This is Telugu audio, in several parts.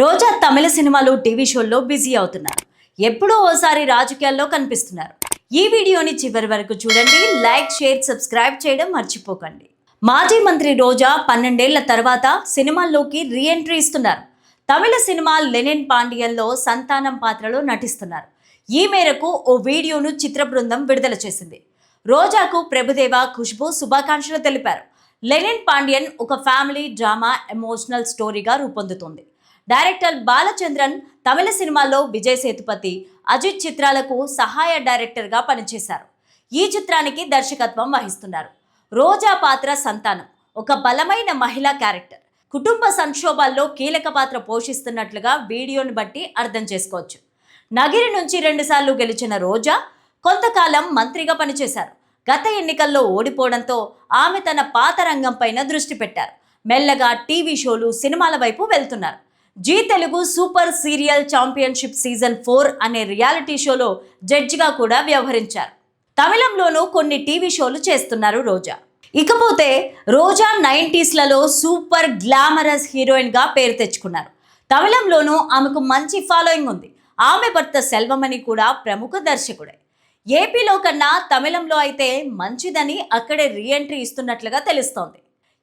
రోజా తమిళ సినిమాలు టీవీ షోల్లో బిజీ అవుతున్నారు. ఎప్పుడో ఓసారి రాజకీయాల్లో కనిపిస్తున్నారు. ఈ వీడియోని చివరి వరకు చూడండి లైక్ షేర్ సబ్స్క్రైబ్ చేయడం మర్చిపోకండి. మాజీ మంత్రి రోజా పన్నెండేళ్ళ తర్వాత సినిమాల్లోకి రీ ఎంట్రీ ఇస్తున్నారు. తమిళ సినిమా లెనిన్ పాండియన్లో సంతానం పాత్రలో నటిస్తున్నారు. ఈ మేరకు ఓ వీడియోను చిత్ర బృందం విడుదల చేసింది. రోజాకు ప్రభుదేవ ఖుష్బు శుభాకాంక్షలు తెలిపారు. లెనిన్ పాండియన్ ఒక ఫ్యామిలీ డ్రామా ఎమోషనల్ స్టోరీగా రూపొందుతుంది. డైరెక్టర్ బాలచంద్రన్ తమిళ సినిమాల్లో విజయ్ సేతుపతి అజిత్ చిత్రాలకు సహాయ డైరెక్టర్గా పనిచేశారు. ఈ చిత్రానికి దర్శకత్వం వహిస్తున్నారు. రోజా పాత్ర సంతానం ఒక బలమైన మహిళా క్యారెక్టర్. కుటుంబ సంక్షోభాల్లో కీలక పాత్ర పోషిస్తున్నట్లుగా వీడియోని బట్టి అర్థం చేసుకోవచ్చు. నగిరి నుంచి రెండుసార్లు గెలిచిన రోజా కొంతకాలం మంత్రిగా పనిచేశారు. గత ఎన్నికల్లో ఓడిపోవడంతో ఆమె తన పాత రంగంపైన దృష్టి పెట్టారు. మెల్లగా టీవీ షోలు సినిమాల వైపు వెళ్తున్నారు. Zee Telugu super serial championship season four అనే రియాలిటీ షోలో జడ్జిగా కూడా వ్యవహరించారు. తమిళంలోనూ కొన్ని టీవీ షోలు చేస్తున్నారు రోజా. ఇకపోతే రోజా నైంటీస్లలో సూపర్ గ్లామరస్ హీరోయిన్గా పేరు తెచ్చుకున్నారు. తమిళంలోనూ ఆమెకు మంచి ఫాలోయింగ్ ఉంది. ఆమె భర్త సెల్వమణి కూడా ప్రముఖ దర్శకుడే. ఏపీలో కన్నా తమిళంలో అయితే మంచిదని అక్కడే రీఎంట్రీ ఇస్తున్నట్లుగా తెలుస్తోంది.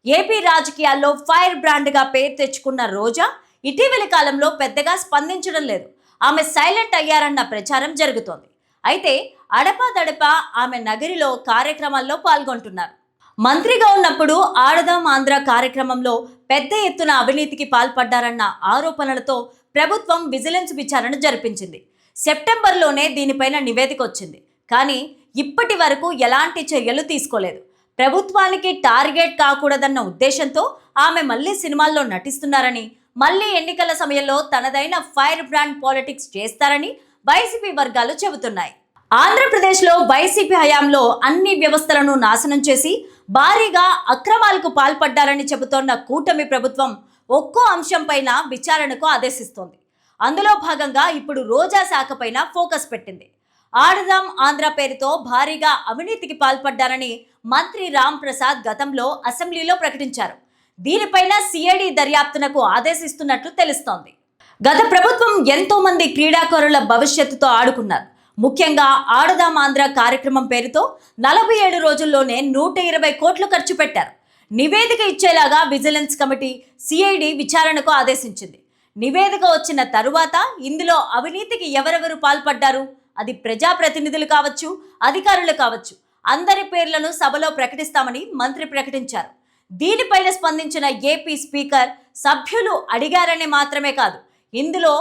ఏపీ రాజకీయాల్లో ఫైర్ బ్రాండ్గా పేరు తెచ్చుకున్న రోజా ఇటీవలి కాలంలో పెద్దగా స్పందించడం లేదు. ఆమె సైలెంట్ అయ్యారన్న ప్రచారం జరుగుతోంది. అయితే అడపాదడపా ఆమె నగరిలో కార్యక్రమాల్లో పాల్గొంటున్నారు. మంత్రిగా ఉన్నప్పుడు ఆడదాం ఆంధ్ర కార్యక్రమంలో పెద్ద ఎత్తున అవినీతికి పాల్పడ్డారన్న ఆరోపణలతో ప్రభుత్వం విజిలెన్స్ విచారణ జరిపించింది. సెప్టెంబర్లోనే దీనిపైన నివేదిక వచ్చింది. కానీ ఇప్పటి వరకు ఎలాంటి చర్యలు తీసుకోలేదు. ప్రభుత్వానికి టార్గెట్ కాకూడదన్న ఉద్దేశంతో ఆమె మళ్ళీ సినిమాల్లో నటిస్తున్నారని మళ్ళీ ఎన్నికల సమయంలో తనదైన ఫైర్ బ్రాండ్ పాలిటిక్స్ చేస్తారని వైసీపీ వర్గాలు చెబుతున్నాయి. ఆంధ్రప్రదేశ్లో వైసీపీ హయాంలో అన్ని వ్యవస్థలను నాశనం చేసి భారీగా అక్రమాలకు పాల్పడ్డారని చెబుతోన్న కూటమి ప్రభుత్వం ఒక్కో అంశంపైన విచారణకు ఆదేశిస్తోంది. అందులో భాగంగా ఇప్పుడు రోజా శాఖపైన ఫోకస్ పెట్టింది. ఆడదాం ఆంధ్ర పేరుతో భారీగా అవినీతికి పాల్పడ్డారని మంత్రి రామ్ ప్రసాద్ గతంలో అసెంబ్లీలో ప్రకటించారు. దీనిపైన సిఐడి దర్యాప్తునకు ఆదేశిస్తున్నట్లు తెలుస్తోంది. గత ప్రభుత్వం ఎంతో మంది క్రీడాకారుల భవిష్యత్తుతో ఆడుకున్నారు. ముఖ్యంగా ఆడదాం ఆంధ్ర కార్యక్రమం పేరుతో నలభై ఏడు రోజుల్లోనే నూట ఇరవై కోట్లు ఖర్చు పెట్టారు. నివేదిక ఇచ్చేలాగా విజిలెన్స్ కమిటీ సిఐడి విచారణకు ఆదేశించింది. నివేదిక వచ్చిన తరువాత ఇందులో అవినీతికి ఎవరెవరు పాల్పడ్డారు? అది ప్రజాప్రతినిధులు కావచ్చు అధికారులు కావచ్చు. అందరి పేర్లను సభలో ప్రకటిస్తామని మంత్రి ప్రకటించారు. దీనిపైన స్పందించిన ఏపీ స్పీకర్ సభ్యులు అడిగారని మాత్రమే కాదు. ఇందులో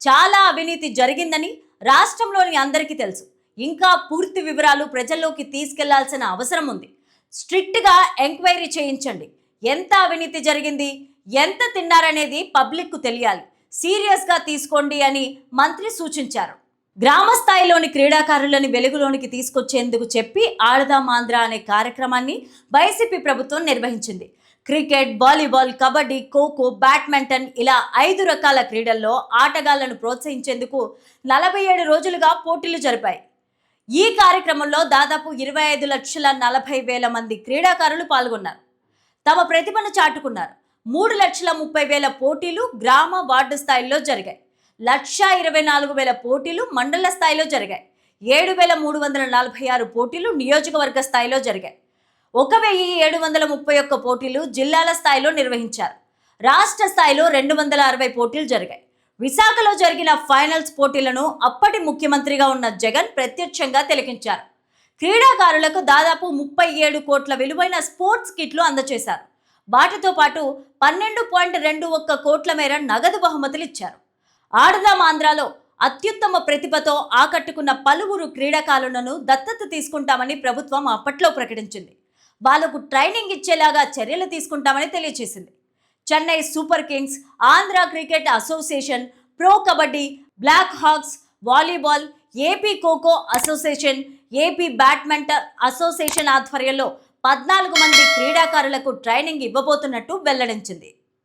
చాలా అవినీతి జరిగిందని రాష్ట్రంలోని అందరికీ తెలుసు. ఇంకా పూర్తి వివరాలు ప్రజల్లోకి తీసుకెళ్ళాల్సిన అవసరం ఉంది. స్ట్రిక్ట్గా ఎంక్వైరీ చేయించండి. ఎంత అవినీతి జరిగింది? ఎంత తిన్నారనేది పబ్లిక్కు తెలియాలి. సీరియస్గా తీసుకోండి అని మంత్రి సూచించారు. గ్రామ స్థాయిలోని క్రీడాకారులను వెలుగులోనికి తీసుకొచ్చేందుకు చెప్పి ఆడదాం ఆంధ్ర అనే కార్యక్రమాన్ని వైసీపీ ప్రభుత్వం నిర్వహించింది. Cricket volleyball kabaddi khokho badminton ఇలా ఐదు రకాల క్రీడల్లో ఆటగాళ్ళను ప్రోత్సహించేందుకు నలభై ఏడు రోజులుగా పోటీలు జరిపాయి. ఈ కార్యక్రమంలో దాదాపు ఇరవై ఐదు లక్షల నలభై వేల మంది క్రీడాకారులు పాల్గొన్నారు. తమ ప్రతిభను చాటుకున్నారు. మూడు లక్షల ముప్పై వేల పోటీలు గ్రామ వార్డు స్థాయిలో జరిగాయి. లక్షా ఇరవై నాలుగు వేల పోటీలు మండల స్థాయిలో జరిగాయి. ఏడు వేల మూడు వందల నలభై ఆరు పోటీలు నియోజకవర్గ స్థాయిలో జరిగాయి. ఒక వెయ్యి ఏడు వందల ముప్పై ఒక్క పోటీలు జిల్లాల స్థాయిలో నిర్వహించారు. రాష్ట్ర స్థాయిలో రెండు వందల అరవై పోటీలు జరిగాయి. విశాఖలో జరిగిన ఫైనల్స్ పోటీలను అప్పటి ముఖ్యమంత్రిగా ఉన్న జగన్ ప్రత్యక్షంగా తిలకించారు. క్రీడాకారులకు దాదాపు ముప్పై ఏడు కోట్ల విలువైన స్పోర్ట్స్ కిట్లు అందజేశారు వాటితో పాటు పన్నెండు పాయింట్ రెండు ఒక్క కోట్ల మేర నగదు బహుమతులు ఇచ్చారు. ఆడదాం ఆంధ్రాలో అత్యుత్తమ ప్రతిభతో ఆకట్టుకున్న పలువురు క్రీడాకారులను దత్తత తీసుకుంటామని ప్రభుత్వం అప్పట్లో ప్రకటించింది. వాళ్ళకు ట్రైనింగ్ ఇచ్చేలాగా చర్యలు తీసుకుంటామని తెలియజేసింది Chennai super kings Andhra cricket association pro kabaddi black hawks volleyball AP khokho association AP badminton association ఆధ్వర్యంలో పద్నాలుగు మంది క్రీడాకారులకు ట్రైనింగ్ ఇవ్వబోతున్నట్టు వెల్లడించింది.